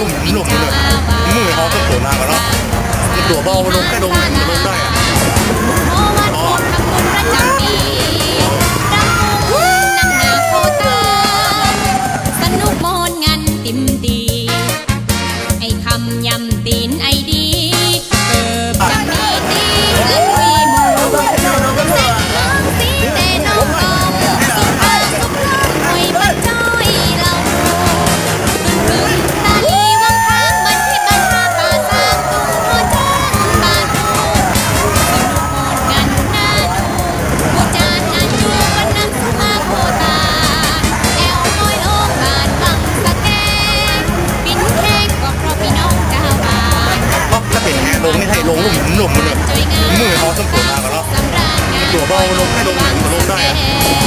ก็เหมือนหลงเลยมึงเอเขาก็โผล่นากันแล้วตัวเบาลงแค่ลงลงได้ 我说太多都在。